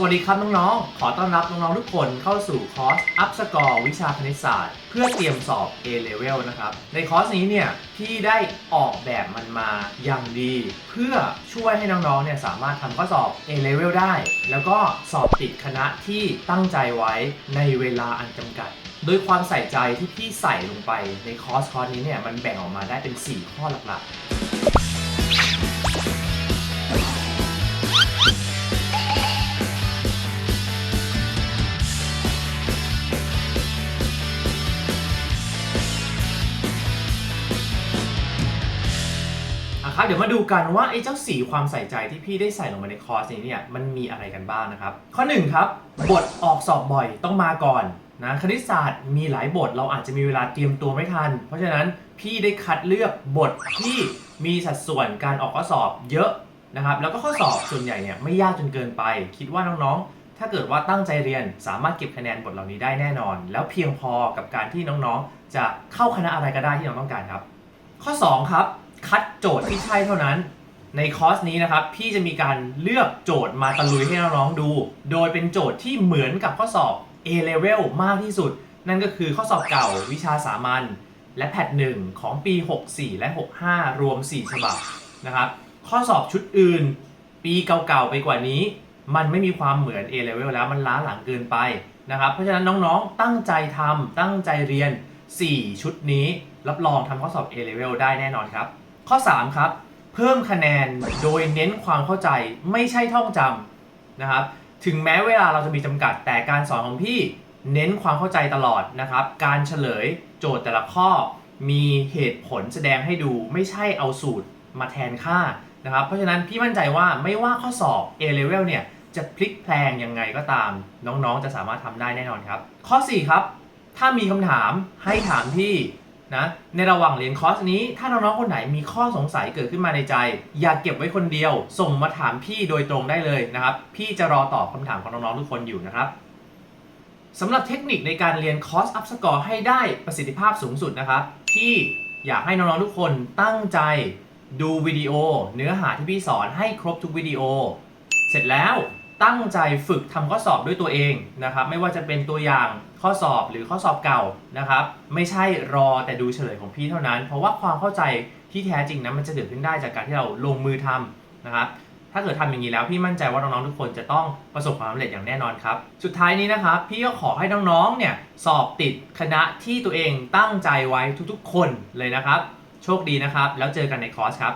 สวัสดีครับน้องๆ ขอต้อนรับน้องๆทุกคนเข้าสู่คอร์ส Up Score วิชาคณิตศาสตร์ เพื่อเตรียมสอบ A Level นะครับ ในคอร์สนี้เนี่ยพี่ได้ออกแบบมันมาอย่างดี เพื่อช่วยให้น้องๆเนี่ยสามารถทำข้อสอบ A Level ได้ แล้วก็สอบติดคณะที่ตั้งใจไว้ในเวลาอันจำกัด โดยความใส่ใจที่พี่ใส่ลงไปในคอร์สคอร์สนี้เนี่ยมันแบ่งออกมาได้เป็น 4 ข้อหลักๆ อะครับ เดี๋ยวมาดูกันว่าไอ้เจ้าสีความใส่ใจที่พี่ได้ใส่ลงมาในคอร์สนี้เนี่ยมันมีอะไรกันบ้างนะครับ ข้อหนึ่งครับบทออกสอบบ่อยต้องมาก่อนนะคณิตศาสตร์มีหลายบทเราอาจจะมีเวลาเตรียมตัวไม่ทัน เพราะฉะนั้นพี่ได้คัดเลือกบทที่มีสัดส่วนการออกข้อสอบเยอะนะครับ แล้วก็ข้อสอบส่วนใหญ่เนี่ยไม่ยากจนเกินไป คิดว่าน้องๆ ถ้าเกิดว่าตั้งใจเรียนสามารถเก็บคะแนนบทเหล่านี้ได้แน่นอน แล้วเพียงพอกับการที่น้องๆ จะเข้าคณะอะไรก็ได้ที่น้องต้องการครับ ข้อ 2 ครับ คัดโจทย์ที่ใช่เท่านั้น ในคอร์สนี้นะครับ พี่จะมีการเลือกโจทย์มาตะลุยให้น้องๆดู โดยเป็นโจทย์ที่เหมือนกับข้อสอบ A level มากที่สุด นั่นก็คือข้อสอบเก่าวิชาสามัญและแพทหนึ่งของปี 64 และ 65 รวม 4 ฉบับนะครับ ข้อสอบชุดอื่น ปีเก่าๆไปกว่านี้ มันไม่มีความเหมือน A level แล้วมันล้าหลังเกินไปนะครับ เพราะฉะนั้นน้องๆ ตั้งใจทำตั้งใจเรียน 4 ชุดนี้ รับรองทำข้อสอบ A level ได้แน่นอนครับ ข้อ 3 ครับ เพิ่มคะแนนโดยเน้นความเข้าใจไม่ใช่ท่องจำนะครับ ถึงแม้เวลาเราจะมีจำกัดแต่การสอนของพี่เน้นความเข้าใจตลอดนะครับ การเฉลยโจทย์แต่ละข้อ มีเหตุผลแสดงให้ดูไม่ใช่เอาสูตรมาแทนค่านะครับ เพราะฉะนั้นพี่มั่นใจว่าไม่ว่าข้อสอบ A level เนี่ยจะพลิกแพลงยังไงก็ตาม น้องๆ จะสามารถทำได้แน่นอนครับ ข้อ 4 ครับ ถ้ามีคำถามให้ถามพี่ นะในระหว่างเรียนคอร์สนี้ ถ้าน้องๆคนไหนมีข้อสงสัยเกิดขึ้นมาในใจ อย่าเก็บไว้คนเดียว ส่งมาถามพี่โดยตรงได้เลยนะครับ พี่จะรอตอบคำถามของน้องๆทุกคนอยู่นะครับสำหรับเทคนิคในการเรียนคอร์สอัพสกอร์ให้ได้ประสิทธิภาพสูงสุดนะครับพี่อยากให้น้องๆทุกคนตั้งใจดูวิดีโอ เนื้อหาที่พี่สอนให้ครบทุกวิดีโอ เสร็จแล้ว ตั้งใจฝึกทำข้อสอบด้วยตัวเองนะครับ ไม่ว่าจะเป็นตัวอย่างข้อสอบหรือข้อสอบเก่านะครับ ไม่ใช่รอแต่ดูเฉลยของพี่เท่านั้น เพราะว่าความเข้าใจที่แท้จริงนั้นมันจะเกิดขึ้นได้จากการที่เราลงมือทำนะครับ ถ้าเกิดทำอย่างนี้แล้วพี่มั่นใจว่าน้องๆทุกคนจะต้องประสบความสำเร็จอย่างแน่นอนครับ สุดท้ายนี้นะครับพี่ก็ขอให้น้องๆเนี่ยสอบติดคณะที่ตัวเองตั้งใจไว้ทุกๆ คนเลยนะครับ โชคดีนะครับ แล้วเจอกันในคอร์สครับ